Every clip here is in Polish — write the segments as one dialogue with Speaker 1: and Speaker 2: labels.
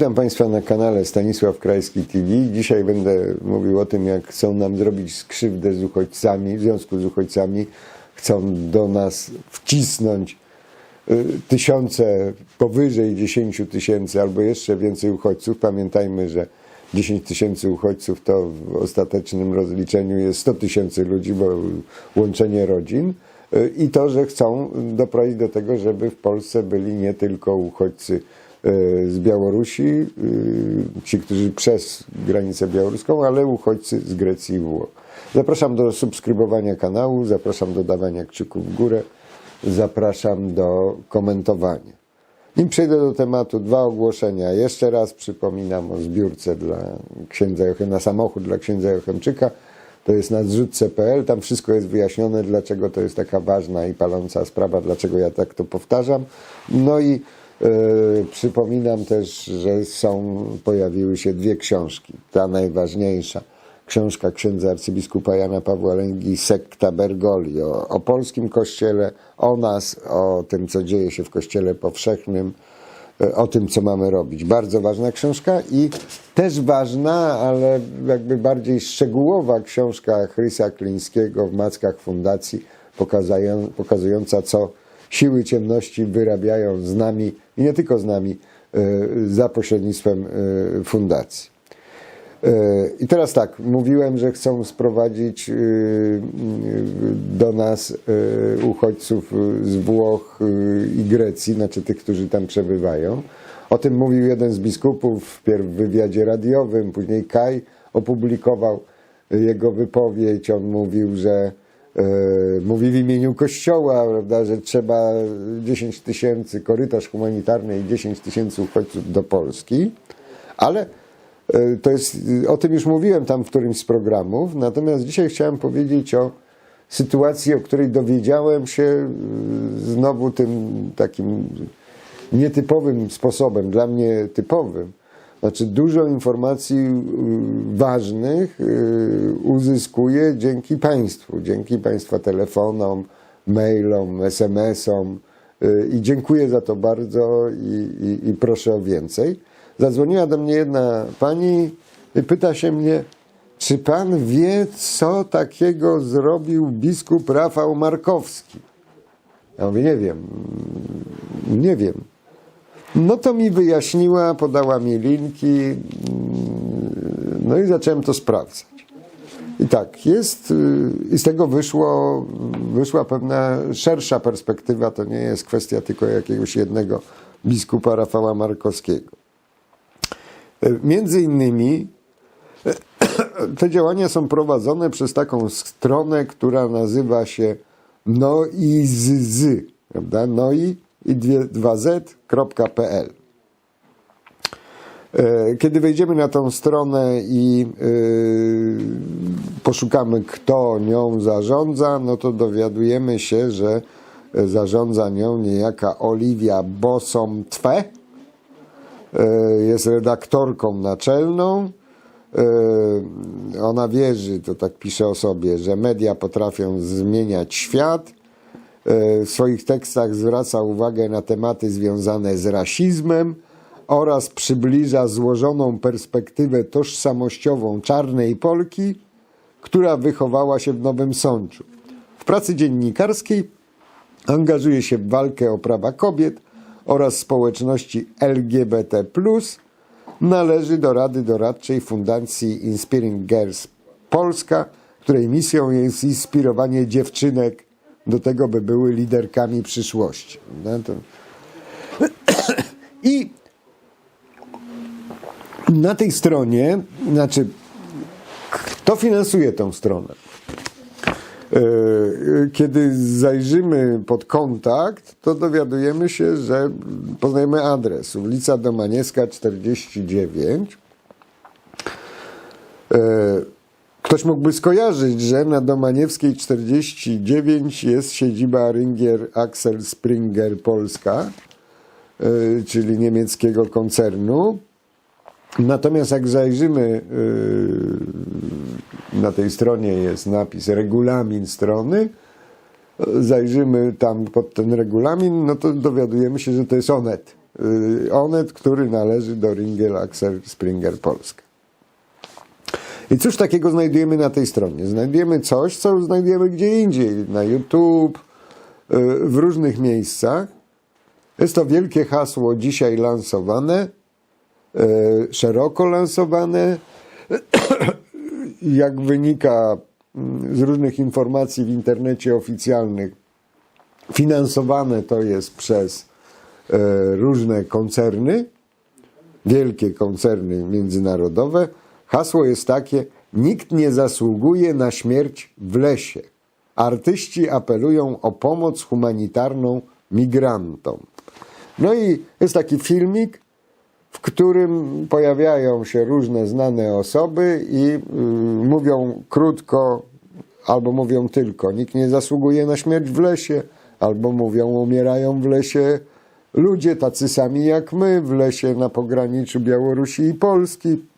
Speaker 1: Witam Państwa na kanale Stanisław Krajski TV. Dzisiaj będę mówił o tym, jak chcą nam zrobić skrzywdę z uchodźcami, w związku z uchodźcami. Chcą do nas wcisnąć y, tysiące, powyżej 10 tysięcy albo jeszcze więcej uchodźców. Pamiętajmy, że 10 tysięcy uchodźców to w ostatecznym rozliczeniu jest 100 tysięcy ludzi, bo łączenie rodzin. Y, I to, że chcą doprowadzić do tego, żeby w Polsce byli nie tylko uchodźcy z Białorusi, y, ci, którzy przez granicę białoruską, ale uchodźcy z Grecji i Włoch. Zapraszam do subskrybowania kanału, zapraszam do dawania kciuków w górę, zapraszam do komentowania. Nim przejdę do tematu, dwa ogłoszenia. Jeszcze raz przypominam o zbiórce dla księdza Jochem, na samochód dla księdza Jochemczyka. To jest na zrzutce.pl, tam wszystko jest wyjaśnione, dlaczego to jest taka ważna i paląca sprawa, dlaczego ja tak to powtarzam. No i e, przypominam też, że są, pojawiły się dwie książki. Ta najważniejsza, książka księdza arcybiskupa Jana Pawła Lęgi Sekta Bergoli o, o polskim kościele, o nas, o tym, co dzieje się w kościele powszechnym, e, o tym, co mamy robić. Bardzo ważna książka i też ważna, ale jakby bardziej szczegółowa książka Chrysa Klińskiego w Mackach Fundacji, pokazują, pokazująca, co siły ciemności wyrabiają z nami i nie tylko z nami, e, za pośrednictwem e, fundacji. I teraz tak, mówiłem, że chcą sprowadzić do nas uchodźców z Włoch i Grecji, znaczy tych, którzy tam przebywają. O tym mówił jeden z biskupów, wpierw w wywiadzie radiowym, później Kaj opublikował jego wypowiedź. On mówił, że mówi w imieniu Kościoła, prawda, że trzeba 10 tysięcy, korytarz humanitarny i 10 tysięcy uchodźców do Polski, ale to jest, o tym już mówiłem tam w którymś z programów, natomiast dzisiaj chciałem powiedzieć o sytuacji, o której dowiedziałem się znowu tym takim nietypowym sposobem, dla mnie typowym. Znaczy dużo informacji ważnych uzyskuję dzięki Państwu, dzięki Państwa telefonom, mailom, SMS-om i dziękuję za to bardzo i, i, i proszę o więcej. Zadzwoniła do mnie jedna pani i pyta się mnie, czy pan wie, co takiego zrobił biskup Rafał Markowski? Ja mówię, nie wiem, nie wiem. No to mi wyjaśniła, podała mi linki, no i zacząłem to sprawdzać. I tak, jest, i z tego wyszło, wyszła pewna szersza perspektywa, to nie jest kwestia tylko jakiegoś jednego biskupa Rafała Markowskiego. Między innymi te działania są prowadzone przez taką stronę, która nazywa się noiz, prawda? Noi i 2z.pl. Kiedy wejdziemy na tą stronę i yy, poszukamy, kto nią zarządza, no to dowiadujemy się, że zarządza nią niejaka Oliwia Bosom-Twe, jest redaktorką naczelną. Ona wierzy, to tak pisze o sobie, że media potrafią zmieniać świat. W swoich tekstach zwraca uwagę na tematy związane z rasizmem oraz przybliża złożoną perspektywę tożsamościową czarnej Polki, która wychowała się w Nowym Sączu. W pracy dziennikarskiej angażuje się w walkę o prawa kobiet, oraz społeczności LGBT, należy do Rady Doradczej Fundacji Inspiring Girls Polska, której misją jest inspirowanie dziewczynek do tego, by były liderkami przyszłości. No to... I na tej stronie, znaczy, kto finansuje tą stronę? Kiedy zajrzymy pod kontakt, to dowiadujemy się, że poznajemy adres. Ulica Domaniewska 49. Ktoś mógłby skojarzyć, że na Domaniewskiej 49 jest siedziba Ringier Axel Springer Polska, czyli niemieckiego koncernu. Natomiast jak zajrzymy na tej stronie jest napis regulamin strony, zajrzymy tam pod ten regulamin, no to dowiadujemy się, że to jest Onet. y, Onet, który należy do Ringel Axel Springer Polska. I cóż takiego znajdujemy na tej stronie? Znajdujemy coś, co znajdujemy gdzie indziej, na YouTube, y, w różnych miejscach. Jest to wielkie hasło dzisiaj lansowane, y, szeroko lansowane. Jak wynika mm, z różnych informacji w internecie oficjalnych, finansowane to jest przez e, różne koncerny, wielkie koncerny międzynarodowe. Hasło jest takie: Nikt nie zasługuje na śmierć w lesie. Artyści apelują o pomoc humanitarną migrantom. No i jest taki filmik, w którym pojawiają się różne znane osoby i y, mówią krótko, albo mówią tylko: Nikt nie zasługuje na śmierć w lesie, albo mówią: Umierają w lesie ludzie tacy sami jak my, w lesie na pograniczu Białorusi i Polski.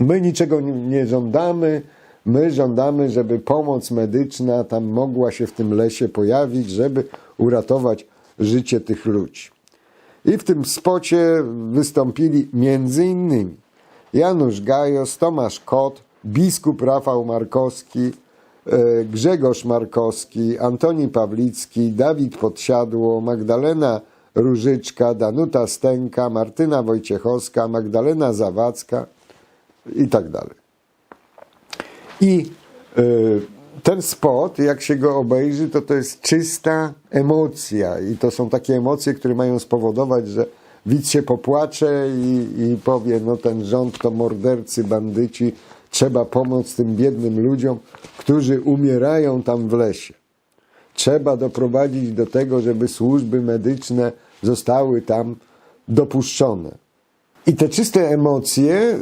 Speaker 1: My niczego nie- żądamy. My żądamy, żeby pomoc medyczna tam mogła się w tym lesie pojawić, żeby uratować życie tych ludzi. I w tym spocie wystąpili między innymi Janusz Gajos, Tomasz Kot, biskup Rafał Markowski, e, Grzegorz Markowski, Antoni Pawlicki, Dawid Podsiadło, Magdalena Różyczka, Danuta Stęka, Martyna Wojciechowska, Magdalena Zawadzka i tak dalej. I y, ten spot, jak się go obejrzy, to to jest czysta emocja. I to są takie emocje, które mają spowodować, że widz się popłacze i, i powie, no ten rząd to mordercy, bandyci, trzeba pomóc tym biednym ludziom, którzy umierają tam w lesie. Trzeba doprowadzić do tego, żeby służby medyczne zostały tam dopuszczone. I te czyste emocje y,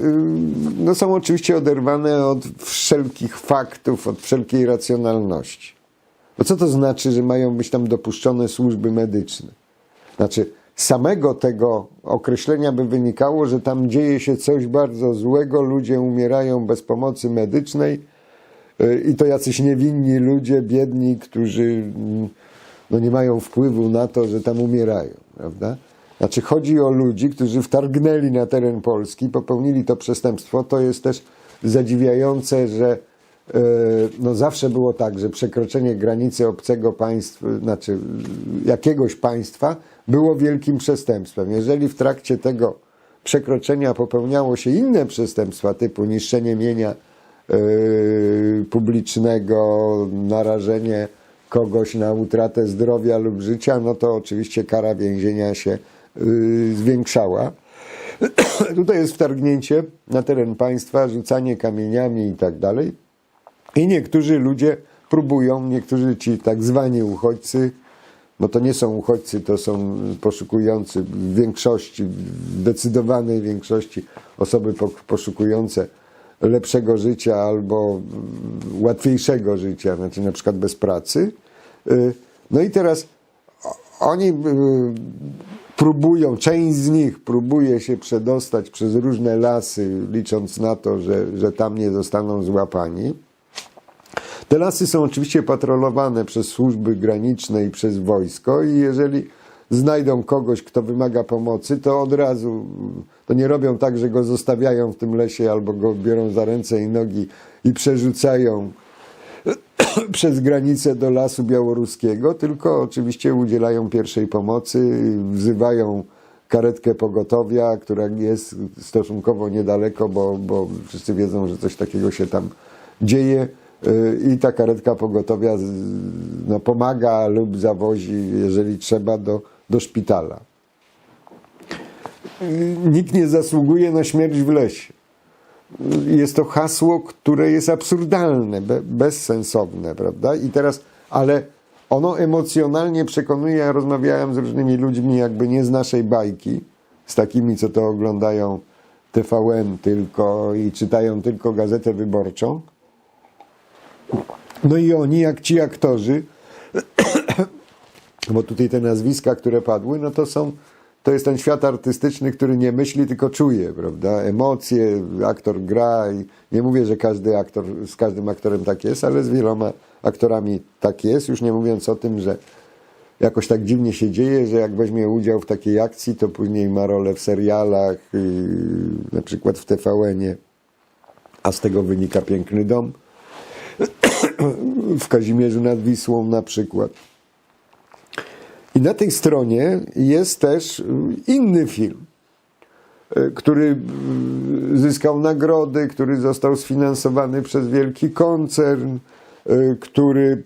Speaker 1: no, są oczywiście oderwane od wszelkich faktów, od wszelkiej racjonalności. Bo co to znaczy, że mają być tam dopuszczone służby medyczne? Znaczy, samego tego określenia by wynikało, że tam dzieje się coś bardzo złego, ludzie umierają bez pomocy medycznej y, i to jacyś niewinni ludzie, biedni, którzy mm, no, nie mają wpływu na to, że tam umierają, prawda? Znaczy chodzi o ludzi, którzy wtargnęli na teren Polski, popełnili to przestępstwo. To jest też zadziwiające, że e, no zawsze było tak, że przekroczenie granicy obcego państwa, znaczy jakiegoś państwa było wielkim przestępstwem. Jeżeli w trakcie tego przekroczenia popełniało się inne przestępstwa typu niszczenie mienia e, publicznego, narażenie kogoś na utratę zdrowia lub życia, no to oczywiście kara więzienia się zwiększała. Tutaj jest wtargnięcie na teren państwa, rzucanie kamieniami i tak dalej. I niektórzy ludzie próbują, niektórzy ci tak zwani uchodźcy, bo to nie są uchodźcy, to są poszukujący w większości, w zdecydowanej większości osoby po- poszukujące lepszego życia albo łatwiejszego życia, znaczy na przykład bez pracy. Y, No i teraz oni y, próbują, część z nich próbuje się przedostać przez różne lasy, licząc na to, że, że tam nie zostaną złapani. Te lasy są oczywiście patrolowane przez służby graniczne i przez wojsko i jeżeli znajdą kogoś, kto wymaga pomocy, to od razu, to nie robią tak, że go zostawiają w tym lesie albo go biorą za ręce i nogi i przerzucają przez granicę do lasu białoruskiego, tylko oczywiście udzielają pierwszej pomocy, wzywają karetkę pogotowia, która jest stosunkowo niedaleko, bo, bo wszyscy wiedzą, że coś takiego się tam dzieje y, i ta karetka pogotowia no, pomaga lub zawozi, jeżeli trzeba, do, do szpitala. Y, Nikt nie zasługuje na śmierć w lesie jest to hasło, które jest absurdalne, be, bezsensowne, prawda? I teraz, ale ono emocjonalnie przekonuje, ja rozmawiałem z różnymi ludźmi jakby nie z naszej bajki, z takimi, co to oglądają TVN tylko i czytają tylko Gazetę Wyborczą. No i oni, jak ci aktorzy, bo tutaj te nazwiska, które padły, no to są, to jest ten świat artystyczny, który nie myśli, tylko czuje, prawda? Emocje, aktor gra nie mówię, że każdy aktor, z każdym aktorem tak jest, ale z wieloma aktorami tak jest, już nie mówiąc o tym, że jakoś tak dziwnie się dzieje, że jak weźmie udział w takiej akcji, to później ma rolę w serialach, na przykład w TVN-ie, a z tego wynika Piękny Dom, w Kazimierzu nad Wisłą na przykład. I na tej stronie jest też inny film, y, który y, zyskał nagrody, który został sfinansowany przez wielki koncern, y, który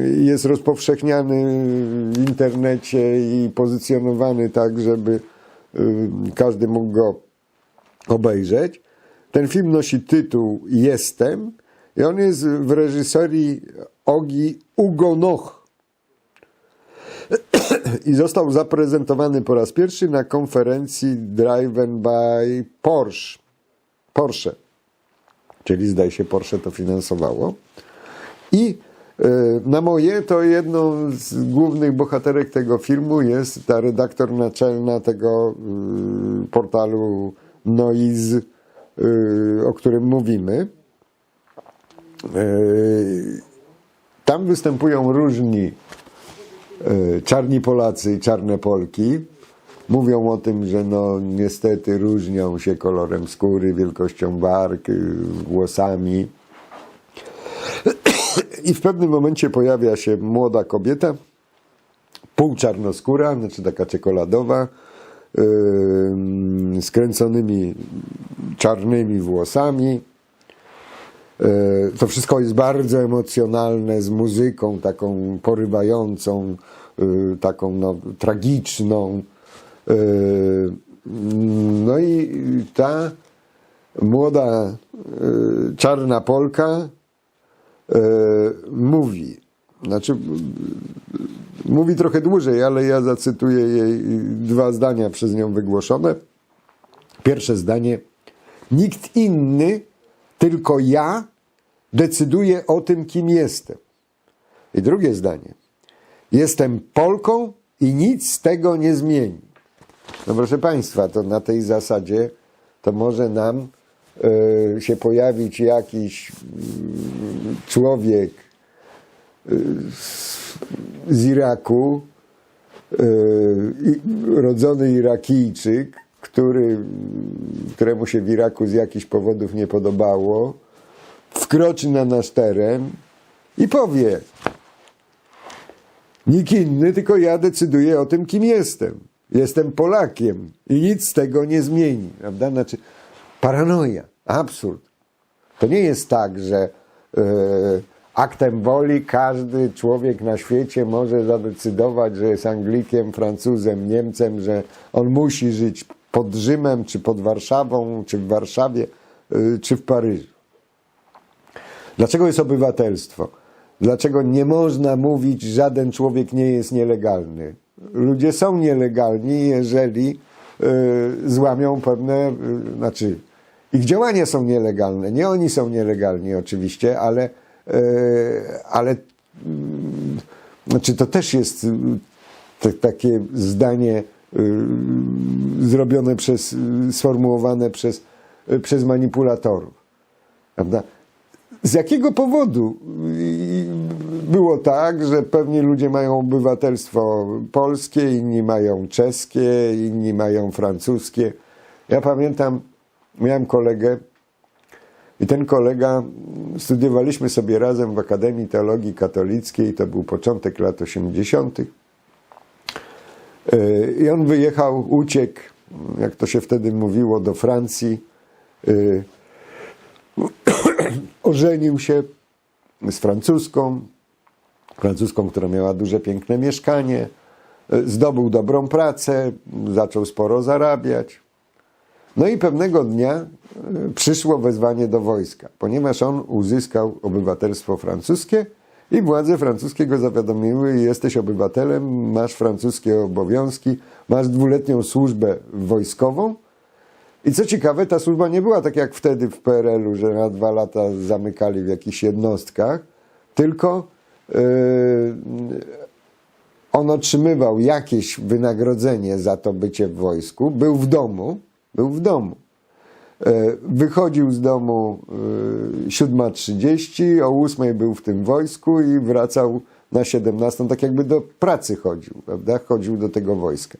Speaker 1: y, jest rozpowszechniany w internecie i pozycjonowany tak, żeby każdy mógł go obejrzeć. Ten film nosi tytuł Jestem i on jest w reżyserii Ogi Ugonoch i został zaprezentowany po raz pierwszy na konferencji Driven by Porsche. Porsche. Czyli zdaje się Porsche to finansowało. I e, na moje to jedną z głównych bohaterek tego filmu jest ta redaktor naczelna tego y, portalu Noiz, y, o którym mówimy. E, Tam występują różni e, czarni Polacy i czarne Polki. Mówią o tym, że no niestety różnią się kolorem skóry, wielkością bark, y, włosami. I w pewnym momencie pojawia się młoda kobieta, półczarnoskóra, znaczy taka czekoladowa, skręconymi czarnymi włosami. Yy, To wszystko jest bardzo emocjonalne, z muzyką taką porywającą, yy, taką no, tragiczną. Yy, No i ta młoda czarna Polka mówi, znaczy mówi trochę dłużej, ale ja zacytuję jej dwa zdania przez nią wygłoszone. Pierwsze zdanie. Nikt inny, tylko ja decyduje o tym, kim jestem. I drugie zdanie. Jestem Polką i nic z tego nie zmieni. No proszę Państwa, to na tej zasadzie to może nam e, się pojawić jakiś mm, człowiek e, z- z Iraku, e, rodzony Irakijczyk, który, któremu się w Iraku z jakichś powodów nie podobało, wkroczy na nasz teren i powie: Nikt inny, tylko ja decyduję o tym, kim jestem. Jestem Polakiem i nic z tego nie zmieni. Prawda? Znaczy, paranoja, absurd. To nie jest tak, że e, aktem woli każdy człowiek na świecie może zadecydować, że jest Anglikiem, Francuzem, Niemcem, że on musi żyć pod Rzymem, czy pod Warszawą, czy w Warszawie, e, czy w Paryżu. Dlaczego jest obywatelstwo? Dlaczego nie można mówić, że żaden człowiek nie jest nielegalny? Ludzie są nielegalni, jeżeli y, złamią pewne, y, znaczy ich działania są nielegalne. Nie oni są nielegalni oczywiście, ale, y, ale znaczy to też jest y, takie zdanie y, zrobione przez, y, sformułowane przez, y, przez manipulatorów. Prawda? Z jakiego powodu y, było tak, że pewni ludzie mają obywatelstwo polskie, inni mają czeskie, inni mają francuskie? Ja pamiętam, miałem kolegę i ten kolega, studiowaliśmy sobie razem w Akademii Teologii Katolickiej, to był początek lat 80. Y, I on wyjechał, uciekł, jak to się wtedy mówiło, do Francji. Y, ożenił się z francuską, francuską, która miała duże, piękne mieszkanie, e, zdobył dobrą pracę, zaczął sporo zarabiać. No i pewnego dnia e, przyszło wezwanie do wojska, ponieważ on uzyskał obywatelstwo francuskie i władze francuskie go zawiadomiły, jesteś obywatelem, masz francuskie obowiązki, masz dwuletnią służbę wojskową, i co ciekawe, ta służba nie była tak jak wtedy w PRL-u, że na dwa lata zamykali w jakichś jednostkach, tylko yy, on otrzymywał jakieś wynagrodzenie za to bycie w wojsku, był w domu, był w domu. Yy, Wychodził z domu yy, 7.30, o 8.00 był w tym wojsku i wracał na 17, tak jakby do pracy chodził, prawda? Chodził do tego wojska.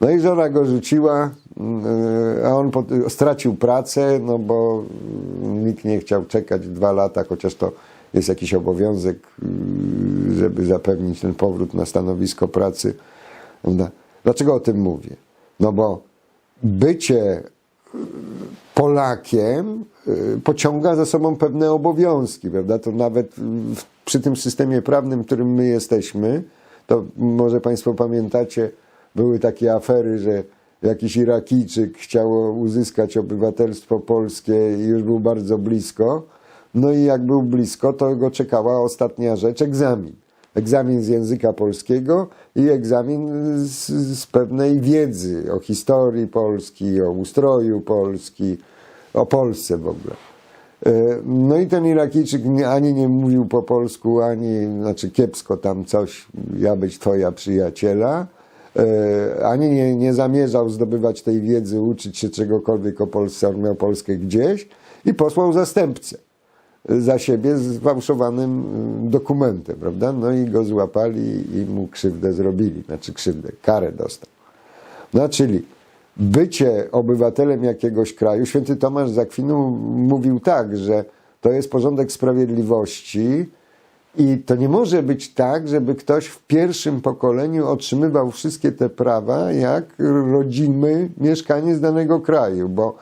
Speaker 1: No i żona go rzuciła, yy, a on stracił pracę, no bo nikt nie chciał czekać dwa lata, chociaż to jest jakiś obowiązek, yy, żeby zapewnić ten powrót na stanowisko pracy. Dlaczego o tym mówię? No bo bycie Polakiem y, pociąga za sobą pewne obowiązki, prawda? To nawet przy tym systemie prawnym, w którym my jesteśmy, to może Państwo pamiętacie, były takie afery, że jakiś Irakijczyk chciał uzyskać obywatelstwo polskie i już był bardzo blisko. No i jak był blisko, to go czekała ostatnia rzecz, egzamin. Egzamin z języka polskiego i egzamin z, z pewnej wiedzy o historii Polski, o ustroju Polski, o Polsce w ogóle. E, No i ten Irakijczyk ani nie mówił po polsku, ani, znaczy kiepsko tam coś, ja być twoja przyjaciela, e, ani nie, nie zamierzał zdobywać tej wiedzy, uczyć się czegokolwiek o Polsce, on miał Polskę gdzieś i posłał zastępcę za siebie z fałszowanym y, dokumentem, prawda? No i go złapali i mu krzywdę zrobili, znaczy krzywdę, karę dostał. No czyli bycie obywatelem jakiegoś kraju, święty Tomasz z Akwinu mówił tak, że to jest porządek sprawiedliwości i to nie może być tak, żeby ktoś w pierwszym pokoleniu otrzymywał wszystkie te prawa jak rodzimy mieszkaniec danego kraju, bo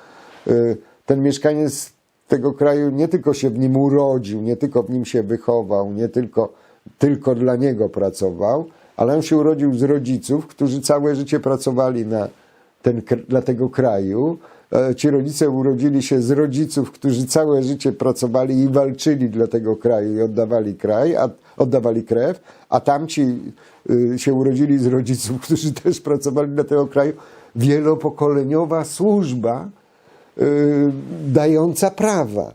Speaker 1: y, ten mieszkaniec tego kraju nie tylko się w nim urodził, nie tylko w nim się wychował, nie tylko, tylko dla niego pracował, ale on się urodził z rodziców, którzy całe życie pracowali na ten, dla tego kraju. E, Ci rodzice urodzili się z rodziców, którzy całe życie pracowali i walczyli dla tego kraju i oddawali kraj, a, oddawali krew, a tamci y, się urodzili z rodziców, którzy też pracowali dla tego kraju. Wielopokoleniowa służba, dająca prawa.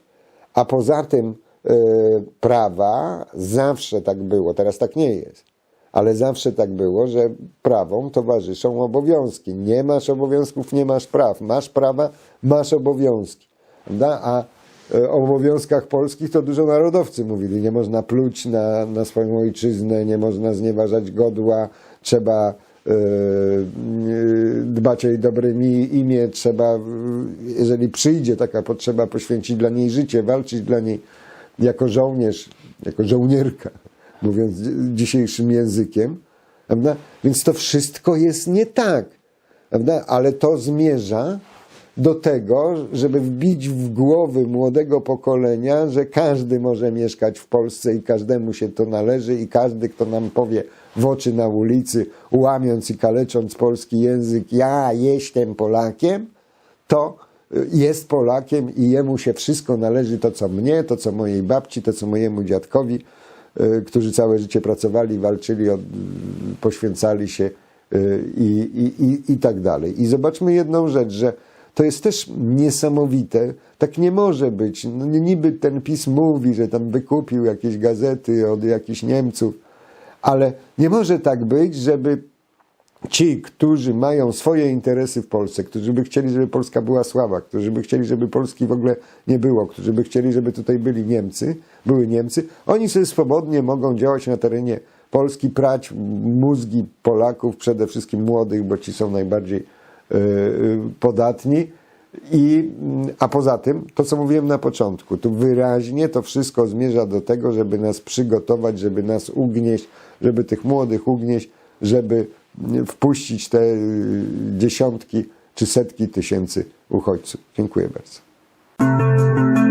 Speaker 1: A poza tym y, prawa zawsze tak było, teraz tak nie jest. Ale zawsze tak było, że prawom towarzyszą obowiązki. Nie masz obowiązków, nie masz praw. Masz prawa, masz obowiązki. Prawda? A y, o obowiązkach polskich to dużo narodowcy mówili. Nie można pluć na, na swoją ojczyznę, nie można znieważać godła, trzeba y, y, dbać o jej dobre mi- imię, trzeba, jeżeli przyjdzie taka potrzeba, poświęcić dla niej życie, walczyć dla niej jako żołnierz, jako żołnierka, mówiąc dzi- dzisiejszym językiem. Prawda? Więc to wszystko jest nie tak. Prawda? Ale to zmierza do tego, żeby wbić w głowy młodego pokolenia, że każdy może mieszkać w Polsce i każdemu się to należy i każdy, kto nam powie w oczy na ulicy, łamiąc i kalecząc polski język, ja jestem Polakiem, to jest Polakiem i jemu się wszystko należy, to co mnie, to co mojej babci, to co mojemu dziadkowi, y, którzy całe życie pracowali, walczyli, poświęcali się y, i, i, i, i tak dalej. I zobaczmy jedną rzecz, że to jest też niesamowite. Tak nie może być. No, niby ten PiS mówi, że tam wykupił jakieś gazety od jakichś Niemców, ale nie może tak być, żeby ci, którzy mają swoje interesy w Polsce, którzy by chcieli, żeby Polska była słaba, którzy by chcieli, żeby Polski w ogóle nie było, którzy by chcieli, żeby tutaj byli Niemcy, były Niemcy, oni sobie swobodnie mogą działać na terenie Polski, prać mózgi Polaków, przede wszystkim młodych, bo ci są najbardziej e, podatni. I, mm, a poza tym, to co mówiłem na początku, tu wyraźnie to wszystko zmierza do tego, żeby nas przygotować, żeby nas ugnieść, żeby tych młodych ugnieść, żeby mm, wpuścić te y, dziesiątki czy setki tysięcy uchodźców. Dziękuję bardzo.